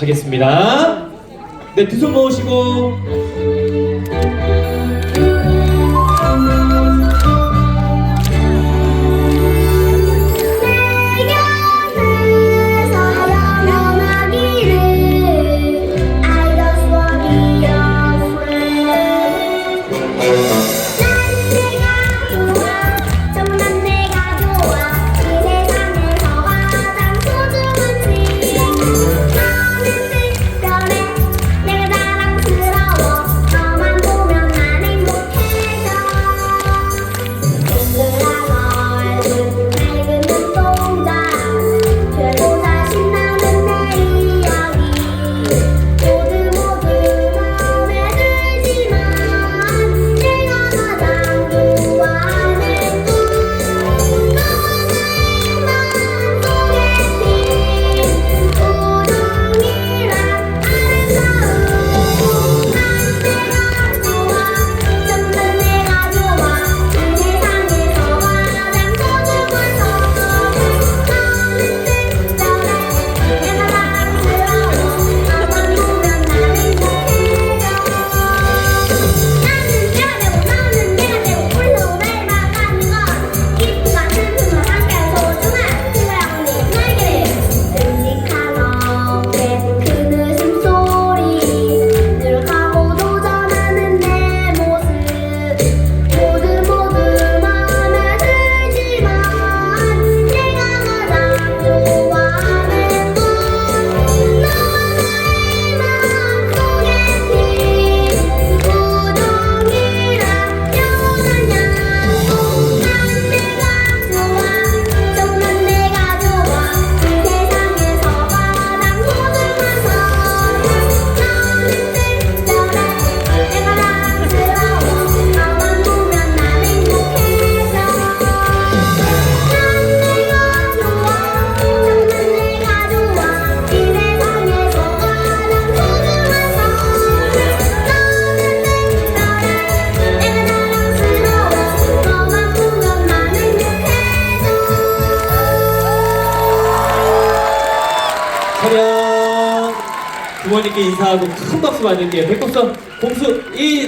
하겠습니다. 네, 두 손 모으시고 부모님께 인사하고 큰 박수 받을게요. 백곡성 공수인!